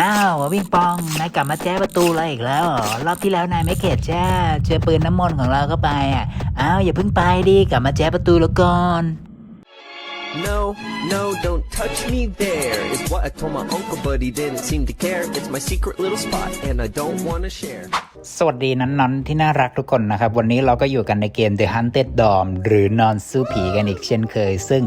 อ้าววิ่งปองนายกลับมาแจ้ประตูเราอีกแล้วเหรอรอบที่แล้วนายไม่เข็ดจ้เจอปืนน้ำมนต์ของเราเข้าไปอะอ้าวอย่าเพิ่งไปดิกลับมาแจ้ประตูแล้วก่อน No, no, don't touch me there is what I told my uncle, but he didn't seem to care. It's my secret little spot, and I don't want to share. สวัสดีน้อนๆ ที่น่ารักทุกคนนะครับ วันนี้เราก็อยู่กันในเกม The Hunted Dorm หรือนอนสู้ผีกันอีกเช่นเคย ซึ่ง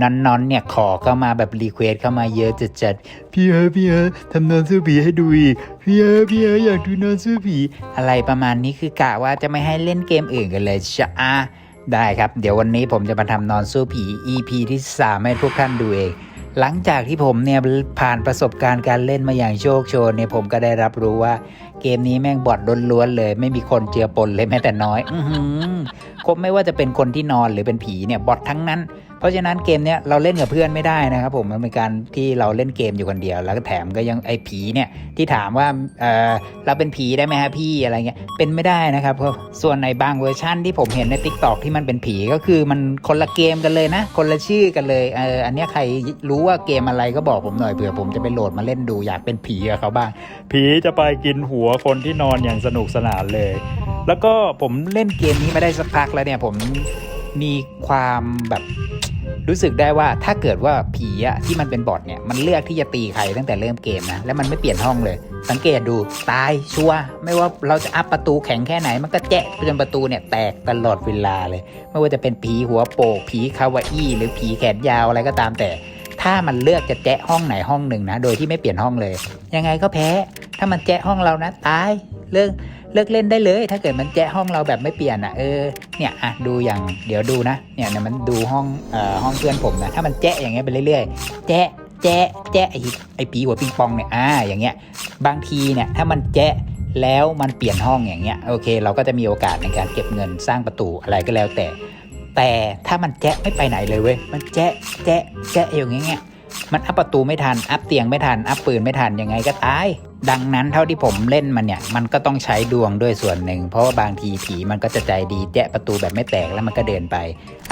น้อนๆ เนี่ยขอเข้ามาแบบรีเควสเข้ามาเยอะจัดจัดพี่เอพี่เอทำนอนสู้ผีให้ดูอีกพี่เอพี่เออยากดูนอนสู้ผีอะไรประมาณนี้คือกะว่าจะไม่ให้เล่นเกมอื่นกันเลยชะอะ ได้ครับ เดี๋ยววันนี้ผมจะมาทำนอนสู้ผี EP ที่3ให้พวกท่านดูเอง หลังจากที่ผมเนี่ยผ่านประสบการณ์การเล่นมาอย่างโชคโชนเนี่ยผมก็ได้รับรู้ว่า เกมนี้แม่งบอดล้วนๆเลย ไม่มีคนเจือปนเลยแม้แต่น้อย อืครบไม่ว่าจะเป็นคนที่นอนหรือเป็นผีเนี่ยบอดทั้งนั้น เพราะฉะนั้นเกมเนี้ยเราเล่นกับเพื่อนไม่ได้นะครับผมมันเป็นการที่เราเล่นเกมอยู่คนเดียว แล้วก็แถมก็ยังไอ้ผีเนี่ยที่ถามว่าเออเราเป็นผีได้ไหมฮะพี่อะไรเงี้ยเป็นไม่ได้นะครับเพราะส่วนในบางเวอร์ชั่นที่ผมเห็นใน t ิ k t o k ที่มันเป็นผีก็คือมันคนละเกมกันเลยนะ คนละชื่อกันเลยเอออันนี้ใครรู้ว่าเกมอะไรก็บอกผมหน่อยเผื่อผมจะไปโหลดมาเล่นดูอยากเป็นผีกับเขาบ้าง ผีจะไปกินหัวคนที่นอนอย่างสนุกสนานเลย แล้วก็ผมเล่นเกมนี้มาได้สักพักแล้วเนี่ยผมมีความแบบ รู้สึกได้ว่าถ้าเกิดว่าผีอะที่มันเป็นบอทเนี่ยมันเลือกที่จะตีใครตั้งแต่เริ่มเกมนะแล้วมันไม่เปลี่ยนห้องเลย สังเกตดูตายชัวไม่ว่าเราจะอัพประตูแข็งแค่ไหน มันก็แจะจนประตูเนี่ยแตกตลอดเวลาเลย ไม่ว่าจะเป็นผีหัวโปกผีคาวาอี้หรือผีแขนยาวอะไรก็ตามแต่ ถ้ามันเลือกจะแจะห้องไหนห้องหนึ่งนะโดยที่ไม่เปลี่ยนห้องเลย ยังไงก็แพ้ ถ้ามันแจะห้องเรานะตายเลิก เลิกเล่นได้เลย ถ้าเกิดมันแจะห้องเราแบบไม่เปลี่ยนอะเออเนี่ยอะดูอย่างเดี๋ยวดูนะเนี่ยเนี่ยมันดูห้องเอ่อห้องเพื่อนผมนะถ้ามันแจะอย่างเงี้ยไปเรื่อยๆแจะแจะแจะไอ้ไอ้ปีหัวปิงปองเนี่ยอ่าอย่างเงี้ยบางทีเนี่ยถ้ามันแจะแล้วมันเปลี่ยนห้องอย่างเงี้ยโอเค เราก็จะมีโอกาสในการเก็บเงินสร้างประตูอะไรก็แล้วแต่ แต่ถ้ามันแจะไม่ไปไหนเลยเว้ยมันแจะแจะแจะอย่างเงี้ยมันอัพประตูไม่ทันอัพเตียงไม่ทันอัพปืนไม่ทันยังไงก็ตาย ดังนั้นเท่าที่ผมเล่นมันเนี่ยมันก็ต้องใช้ดวงด้วยส่วนหนึ่ง เพราะว่าบางทีผีมันก็จะใจดีแตะประตูแบบไม่แตกแล้วมันก็เดินไป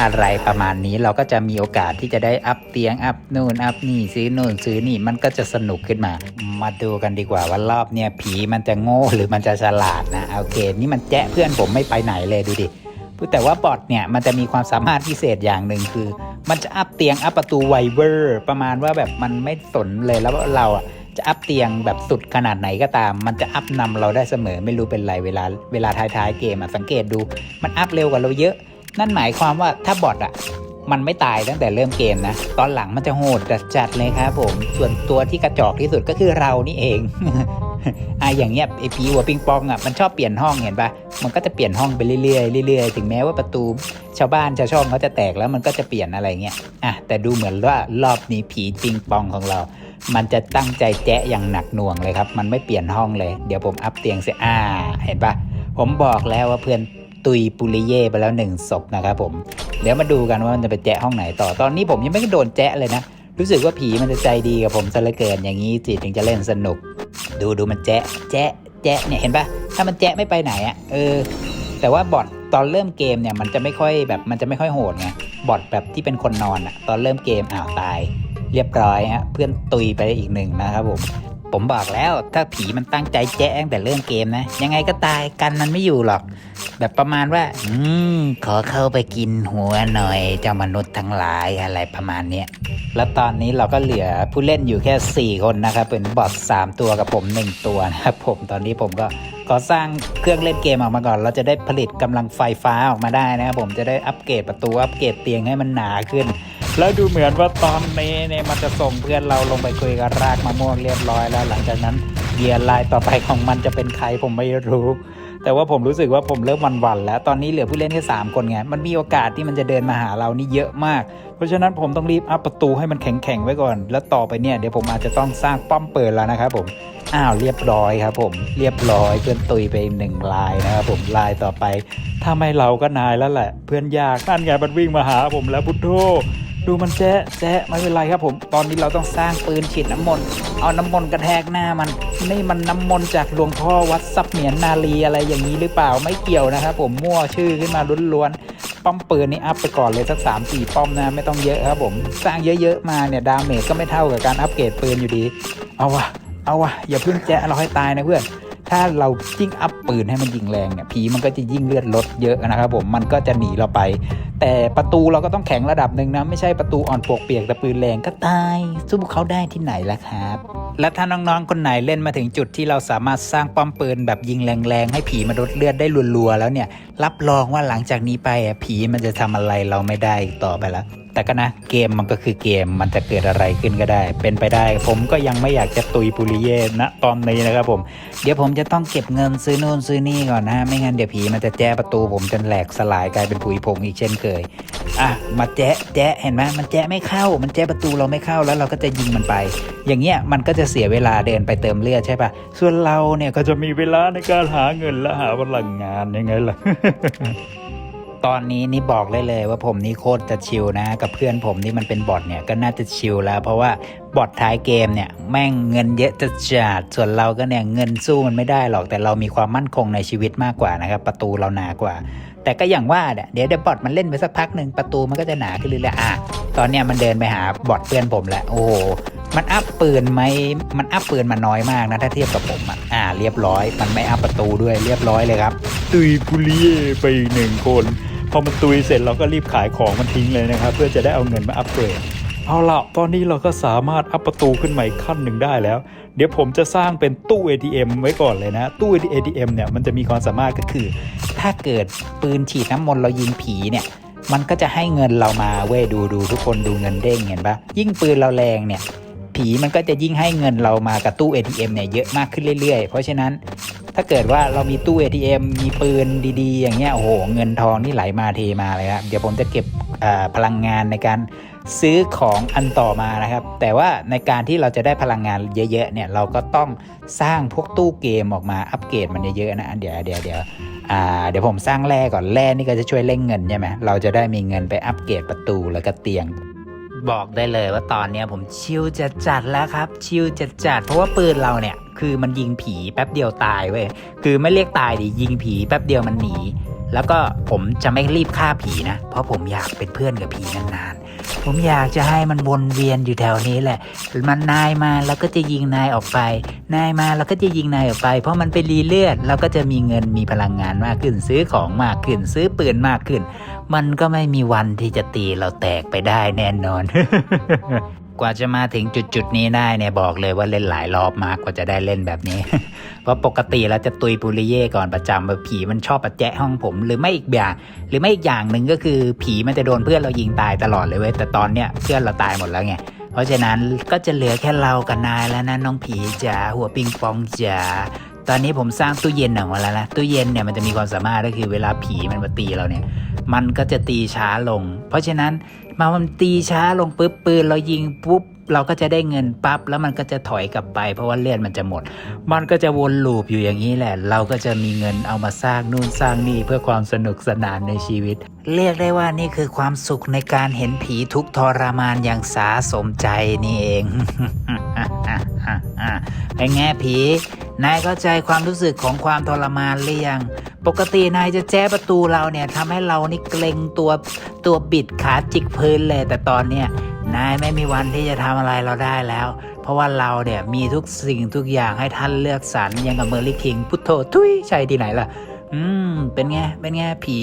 อะไรประมาณนี้เราก็จะมีโอกาสที่จะได้อัพเตียงอัพนู่นอัพนี่ซื้อนู่นซื้อนี่มันก็จะสนุกขึ้นมา มาดูกันดีกว่าว่ารอบเนี่ยผีมันจะโง่หรือมันจะฉลาดนะโอเค นี่มันแจ้เพื่อนผมไม่ไปไหนเลยดูดิแต่ว่าบอทเนี่ยมันจะมีความสามารถพิเศษอย่างหนึ่งคือ มันจะอัพเตียงอัพประตูไวเวอร์ ประมาณว่าแบบมันไม่สนเลยแล้วเราอะ จะอัพเตียงแบบสุดขนาดไหนก็ตาม มันจะอัพนำเราได้เสมอไม่รู้เป็นไรเวลาเวลาท้ายๆเกมอะสังเกตดู มันอัพเร็วกว่าเราเยอะ นั่นหมายความว่าถ้าบอทอะมันไม่ตายตั้งแต่เริ่มเกมนะ ตอนหลังมันจะโหดจัดเลยครับผม ส่วนตัวที่กระจอกที่สุดก็คือเรานี่เองอะอย่างเงี้ยไอผีหัวปิงปองอะมันชอบเปลี่ยนห้องเห็นปะมันก็จะเปลี่ยนห้องไปเรื่อยๆเรื่อยๆ ถึงแม้ว่าประตูชาวบ้านชาวช่องเขาจะแตกแล้วมันก็จะเปลี่ยนอะไรเงี้ยอะแต่ดูเหมือนว่ารอบนี้ผีปิงปองของเรา มันจะตั้งใจแจ๊ะอย่างหนักหน่วงเลยครับ มันไม่เปลี่ยนห้องเลย เดี๋ยวผมอัพเตียงเสียอ่า เห็นปะผมบอกแล้วว่าเพื่อนตุยปุริเย่ไปแล้วหนึ่งศพนะครับผม เดี๋ยวมาดูกันว่ามันจะไปแจ๊ะห้องไหนต่อ ตอนนี้ผมยังไม่โดนแจ๊ะเลยนะ รู้สึกว่าผีมันจะใจดีกับผมซะเหลือเกิน อย่างนี้จิตถึงจะเล่นสนุก ดูดูมันแจ๊ะ แจ๊ะ แจ๊ะ เนี่ยเห็นปะถ้ามันแจ๊ะไม่ไปไหนอะ่ะ เออ แต่ว่าบอทตอนเริ่มเกมเนี่ยมันจะไม่ค่อยแบบมันจะไม่ค่อยโหดไง บอทแบบที่เป็นคนนอนอะ่ะ ตอนเริ่มเกมอ้าวตาย เรียบร้อยฮะเพื่อนตุยไปอีกหนึ่งนะครับผม ผมบอกแล้วถ้าผีมันตั้งใจแจ้งแต่เริ่มเกมนะ ยังไงก็ตายกันมันไม่อยู่หรอก แบบประมาณว่า อืมขอเข้าไปกินหัวหน่อยเจ้ามนุษย์ทั้งหลายอะไรประมาณเนี้ยแล้วตอนนี้เราก็เหลือผู้เล่นอยู่แค่ 4 คนนะครับ เป็นบอท3ตัวกับผม 1 ตัวนะครับผมตอนนี้ผมก็ขอสร้างเครื่องเล่นเกมออกมาก่อน เราจะได้ผลิตกำลังไฟฟ้าออกมาได้นะครับผมจะได้อัปเกรดประตูอัปเกรดเตียงให้มันหนาขึ้น แล้วดูเหมือนว่าตอนนี้เนี่ยมันจะส่งเพื่อนเราลงไปคุยกับรากมะม่วงเรียบร้อยแล้ว หลังจากนั้นเหยื่อรายต่อไปของมันจะเป็นใครผมไม่รู้ แต่ว่าผมรู้สึกว่าผมเริ่มหวันแล้วตอนนี้เหลือผู้เล่นแค่3คนไงมันมีโอกาสที่มันจะเดินมาหาเรานี่เยอะมาก เพราะฉะนั้นผมต้องรีบอัพประตูให้มันแข็งๆไว้ก่อน แล้วต่อไปเนี่ยเดี๋ยวผมอาจจะต้องสร้างป้อมเปิดแล้วนะครับผมอ้าวเรียบร้อยครับผมเรียบร้อยเพื่อนตุยไปหนึ่งลายนะครับผมลายต่อไป ถ้าไม่เราก็นายแล้วแหละ เพื่อนยากนั่นไงมันวิ่งมาหาผมแล้วพุทโธ ดูมันแจ๊ะแจ๊ะไม่เป็นไรครับผม ตอนนี้เราต้องสร้างปืนฉีดน้ำมนต์ เอาน้ำมนต์กระแทกหน้ามัน นี่มันน้ำมนต์จากหลวงพ่อวัดซับเหมียนนาลีอะไรอย่างนี้หรือเปล่า ไม่เกี่ยวนะครับผมมั่วชื่อขึ้นมาล้วนๆ ป้อมปืนนี่อัพไปก่อนเลยสัก3 4ป้อมนะไม่ต้องเยอะครับผม สร้างเยอะๆมาเนี่ยดาเมจก็ไม่เท่ากับการอัปเกรดปืนอยู่ดี เอาวะเอาวะอย่าเพิ่งแจ้เราให้ตายนะเพื่อน ถ้าเรายิ่งอัพปืนให้มันยิงแรงเนี่ยผีมันก็จะยิ่งเลือดลดเยอะนะครับผมมันก็จะหนีเราไป แต่ประตูเราก็ต้องแข็งระดับหนึ่งนะไม่ใช่ประตูอ่อนปวกเปียกแต่ปืนแรงก็ตายสู้เขาได้ที่ไหนล่ะครับ และถ้าน้องๆคนไหนเล่นมาถึงจุดที่เราสามารถสร้างป้อมปืนแบบยิงแรงๆให้ผีมาลดเลือดได้รัวๆแล้วเนี่ยรับรองว่าหลังจากนี้ไปอะผีมันจะทำอะไรเราไม่ได้อีกต่อไปแล้ว แต่ก็นะเกมมันก็คือเกมมันจะเกิดอะไรขึ้นก็ได้ เป็นไปได้ ผมก็ยังไม่อยากจะตุยปุริเย่นะตอนนี้นะครับผม เดี๋ยวผมจะต้องเก็บเงินซื้อนู่นซื้อนี่ก่อนนะ ไม่งั้นเดี๋ยวผีมันจะแจ้ประตูผมจนแหลกสลายกลายเป็นผุยผงอีกเช่นเคยอะมาแจ๊ะแจ๊ะเห็นไหมมันแจ๊ะไม่เข้า มันแจ๊ะประตูเราไม่เข้าแล้วเราก็จะยิงมันไป อย่างเงี้ยมันก็จะเสียเวลาเดินไปเติมเลือดใช่ปะส่วนเราเนี่ยก็จะมีเวลาในการหาเงินและหาพลังงานยังไงล่ะ ตอนนี้นี่บอกเลยเลยว่าผมนี่โคตรจะชิลนะ กับเพื่อนผมที่มันเป็นบอทเนี่ยก็น่าจะชิลแล้ว เพราะว่าบอทท้ายเกมเนี่ยแม่งเงินเยอะจะจัดส่วนเราก็เนี่ยเงินสู้มันไม่ได้หรอกแต่เรามีความมั่นคงในชีวิตมากกว่านะครับประตูเราหนากว่า แต่ก็อย่างว่าเนี่ยเดี๋ยวเดี๋ยวบอทมันเล่นไปสักพักหนึ่งประตูมันก็จะหนาขึ้นเรื่อยๆอะตอนเนี้ยมันเดินไปหาบอทเพื่อนผมแล้วโอ้โหมันอัพปืนไหมมันอัพปืนมาน้อยมากนะถ้าเทียบกับผมอะอ่า เรียบร้อย มันไม่อัพประตูด้วยเรียบร้อยเลยครับตุยปุริเย่ไปหนึ่งคน อมันตุยเสร็จเราก็รีบขายของมันทิ้งเลยนะครับ เพื่อจะได้เอาเงินมาอัปเกรดเอาละตอนนี้เราก็สามารถอัพประตูขึ้นมาอีกขั้นหนึ่งได้แล้ว เดี๋ยวผมจะสร้างเป็นตู้ ATM ไว้ก่อนเลยนะ ตู้ ATM เนี่ยมันจะมีความสามารถก็คือ ถ้าเกิดปืนฉีดน้ำมนต์เรายิงผีเนี่ยมันก็จะให้เงินเรามาเว้ยดูดูทุกคนดูเงินเด้งเห็นปะยิ่งปืนเราแรงเนี่ยผีมันก็จะยิ่งให้เงินเรามากับตู้ ATM เนี่ยเยอะมากขึ้นเรื่อยๆ เพราะฉะนั้น ถ้าเกิดว่าเรามีตู้ ATM มีปืนดีๆ อย่างเงี้ยโอ้โหเงินทองนี่ไหลมาเทมาเลยครับเดี๋ยวผมจะเก็บพลังงานในการซื้อของอันต่อมานะครับ แต่ว่าในการที่เราจะได้พลังงานเยอะๆเนี่ยเราก็ต้องสร้างพวกตู้เกมออกมาอัปเกรดมันเยอะๆนะเดี๋ยวเดี๋ยวเดี๋ยวเดี๋ยวผมสร้างแร่ก่อนแร่นี่ก็จะช่วยเร่งเงินใช่ไหมเราจะได้มีเงินไปอัปเกรดประตูแล้วก็เตียง บอกได้เลยว่าตอนนี้ผมชิลจะจัดแล้วครับ ชิลจะจัด เพราะว่าปืนเราเนี่ย คือมันยิงผีแป๊บเดียวตายเว้ยคือไม่เรียกตายดิยิงผีแป๊บเดียวมันหนีแล้วก็ผมจะไม่รีบฆ่าผีนะ เพราะผมอยากเป็นเพื่อนกับผีนาน ผมอยากจะให้มันวนเวียนอยู่แถวนี้แหละ มันนายมาแล้วก็จะยิงนายออกไป นายมาแล้วก็จะยิงนายออกไป เพราะมันไปรีเลือดเราก็จะมีเงินมีพลังงานมากขึ้น ซื้อของมากขึ้น ซื้อปืนมากขึ้น มันก็ไม่มีวันที่จะตีเราแตกไปได้แน่นอน กว่าจะมาถึงจุดจุดๆนี้ได้เนี่ยบอกเลยว่าเล่นหลายรอบมากกว่าจะได้เล่นแบบนี้ เพราะปกติเราจะตุยปุริเย่ก่อนประจำว่าผีมันชอบประแจะห้องผม หรือไม่อีกอย่าง หรือไม่อีกอย่างหนึ่งก็คือผีมันจะโดนเพื่อนเรายิงตายตลอดเลยเว้ยแต่ตอนเนี้ยเพื่อนเราตายหมดแล้วไงเพราะฉะนั้นก็จะเหลือแค่เรากับนายแล้วนะน้องผีจ๋าหัวปิงปองจ๋า ตอนนี้ผมสร้างตู้เย็นออกมาแล้วนะตู้เย็นเนี่ยมันจะมีความสามารถก็คือเวลาผีมันมาตีเราเนี่ย มันก็จะตีช้าลง เพราะฉะนั้นมามันตีช้าลงปุ๊บปืนเรายิงปุ๊บเราก็จะได้เงินปั๊บแล้วมันก็จะถอยกลับไป เพราะว่าเลือดมันจะหมด มันก็จะวนลูปอยู่อย่างนี้แหละ เราก็จะมีเงินเอามาสร้างนู่นสร้างนี่เพื่อความสนุกสนานในชีวิต เรียกได้ว่านี่คือความสุขในการเห็นผีทุกทรมานอย่างสาสมใจนี่เองเป็นไงผี นายเข้าใจความรู้สึกของความทรมานหรือยัง ปกตินายจะแจ้ประตูเราเนี่ยทำให้เรานี่เกรงตัวตัวบิดขาจิกพื้นเลย แต่ตอนเนี้ยนายไม่มีวันที่จะทำอะไรเราได้แล้ว เพราะว่าเราเนี่ยมีทุกสิ่งทุกอย่างให้ท่านเลือกสรรยังกับเมอร์ลี่คิงพุทโธทุยใช่ที่ไหนล่ะ อืม เป็นไง เป็นไง ผี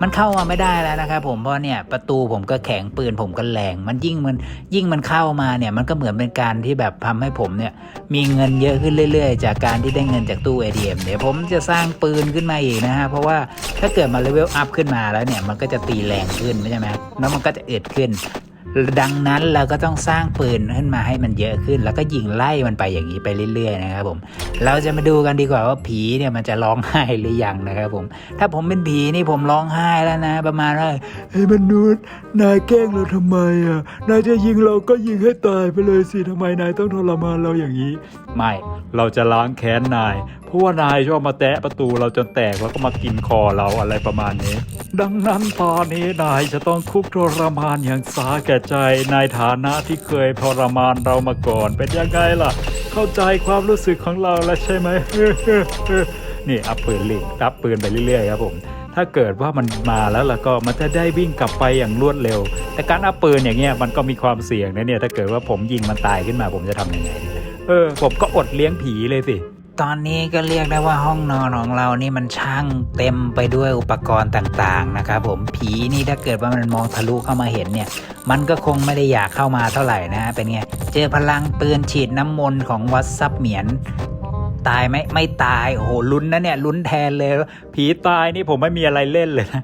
มันเข้ามาไม่ได้แล้วนะครับผม เพราะเนี่ยประตูผมก็แข็งปืนผมก็แรง มันยิ่งมันยิ่งมันเข้ามาเนี่ย มันก็เหมือนเป็นการที่แบบทำให้ผมเนี่ย มีเงินเยอะขึ้นเรื่อย ๆ จากการที่ได้เงินจากตู้ ATM เดี๋ยวผมจะสร้างปืนขึ้นมาอีกนะฮะ เพราะว่าถ้าเกิดมาเลเวลอัพขึ้นมาแล้วเนี่ย มันก็จะตีแรงขึ้นไม่ใช่ไหมแล้วมันก็จะเอึดขึ้น ดังนั้นเราก็ต้องสร้างปืนขึ้นมาให้มันเยอะขึ้น แล้วก็ยิงไล่มันไปอย่างนี้ไปเรื่อย ๆ นะครับผม เราจะมาดูกันดีกว่าว่าผีเนี่ยมันจะร้องไห้หรือยังนะครับผม ถ้าผมเป็นผีนี่ผมร้องไห้แล้วนะ ประมาณว่าเฮ้ยมนุษย์นายแกล้งเราทำไมอะนายจะยิงเราก็ยิงให้ตายไปเลยสิทำไมนายต้องทรมานเราอย่างนี้ ไม่เราจะล้างแค้นนายเพราะว่านายชอบมาแตะประตูเราจนแตกแล้วก็มากินคอเราอะไรประมาณนี้ ดังนั้นตอนนี้นายจะต้องทุกข์ทรมานอย่างสาแก่ใจในฐานะที่เคยทรมานเรามาก่อน เป็นยังไงล่ะ เข้าใจความรู้สึกของเราแล้วใช่ไหมนี่อัพปืนลิงอัพปืนไปเรื่อยๆครับผม ถ้าเกิดว่ามันมาแล้วแล้วก็มันจะได้วิ่งกลับไปอย่างรวดเร็ว แต่การอัพปืนอย่างเงี้ยมันก็มีความเสี่ยงนะเนี่ยถ้าเกิดว่าผมยิงมันตายขึ้นมาผมจะทำยังไง เออ ผมก็อดเลี้ยงผีเลยสิ ตอนนี้ก็เรียกได้ว่าห้องนอนของเรานี่มันช่างเต็มไปด้วยอุปกรณ์ต่างๆนะครับผมผีนี่ถ้าเกิดว่ามันมองทะลุเข้ามาเห็นเนี่ย มันก็คงไม่ได้อยากเข้ามาเท่าไหร่นะ เป็นไง เจอพลังปืนฉีดน้ำมนต์ของวัดซับเหมียน ตายไหมไม่ตาย โอ้โหลุ้นนะเนี่ยลุ้นแทนเลย ผีตายนี่ผมไม่มีอะไรเล่นเลยนะ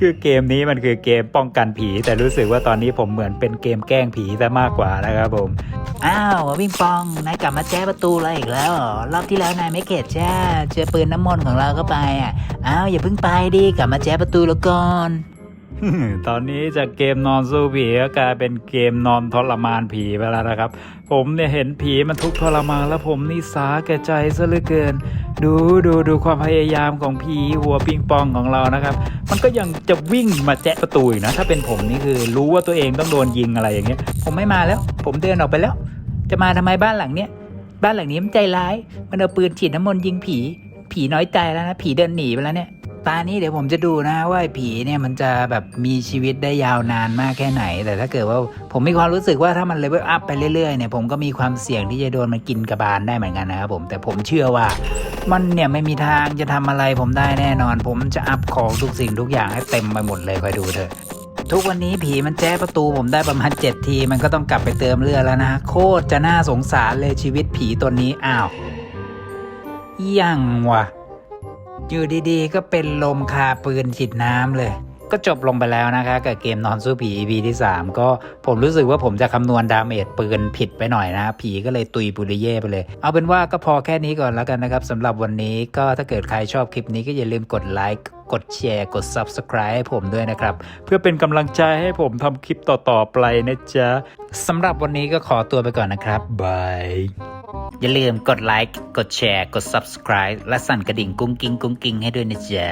คือเกมนี้มันคือเกมป้องกันผี แต่รู้สึกว่าตอนนี้ผมเหมือนเป็นเกมแกล้งผีซะมากกว่านะครับผม อ้าววิ่งปองนายกลับมาแจ้ประตูเราอีกแล้วเหรอรอบที่แล้วนายไม่เข็ดใช่เจอปืนน้ำมนต์ของเราเข้าไปอะอ้าวอย่าเพิ่งไปดิกลับมาแจ้ประตูแล้วก่อนตอนนี้จากเกมนอนสู้ผีก็กลายเป็นเกมนอนทรมานผีไปแล้วนะครับ ผมเนี่ยเห็นผีมันทุกข์ทรมานแล้วผมนี่สาแก่ใจซะเหลือเกิน ดูดูดูความพยายามของผีหัวปิงปองของเรานะครับ มันก็ยังจะวิ่งมาแจะประตูอีกนะ ถ้าเป็นผมนี่คือรู้ว่าตัวเองต้องโดนยิงอะไรอย่างเงี้ย ผมไม่มาแล้ว ผมเดินออกไปแล้ว จะมาทำไมบ้านหลังเนี้ย บ้านหลังนี้มันใจร้าย มันเอาปืนฉีดน้ำมนต์ยิงผี ผีน้อยใจแล้วนะ ผีเดินหนีไปแล้วเนี่ย ตานี้เดี๋ยวผมจะดูนะว่าไอ้ผีเนี่ยมันจะแบบมีชีวิตได้ยาวนานมากแค่ไหน แต่ถ้าเกิดว่าผมมีความรู้สึกว่าถ้ามันเลเวลอัพไปเรื่อยๆเนี่ยผมก็มีความเสี่ยงที่จะโดนมันกินกระบาลได้เหมือนกันนะครับผมแต่ผมเชื่อว่ามันเนี่ยไม่มีทางจะทำอะไรผมได้แน่นอน ผมจะอัพของทุกสิ่งทุกอย่างให้เต็มไปหมดเลยคอยดูเถอะทุกวันนี้ผีมันแจ้ประตูผมได้ประมาณเจ็ดทีมันก็ต้องกลับไปเติมเลือดแล้วนะโคตรจะน่าสงสารเลยชีวิตผีตัวนี้อ้าวยังวะ อยู่ดีๆ ก็เป็นลมคาปืนฉีดน้ำเลย ก็จบลงไปแล้วนะคะ กับเกมนอนสู้ผี EP ที่ 3 ก็ผมรู้สึกว่าผมจะคำนวณดาเมจปืนผิดไปหน่อยนะ ผีก็เลยตุยปุริเย่ไปเลย เอาเป็นว่าก็พอแค่นี้ก่อนแล้วกันนะครับสำหรับวันนี้ก็ถ้าเกิดใครชอบคลิปนี้ก็อย่าลืมกดไลค์กดแชร์กด Subscribe ให้ผมด้วยนะครับ เพื่อเป็นกำลังใจให้ผมทำคลิปต่อ ๆ ไปนะจ๊ะสำหรับวันนี้ก็ขอตัวไปก่อนนะครับบายอย่าลืมกดไลค์กดแชร์กด subscribe และสั่นกระดิ่งกุ้งกิ้งกุ้งกิ้งให้ด้วยนะจ๊ะ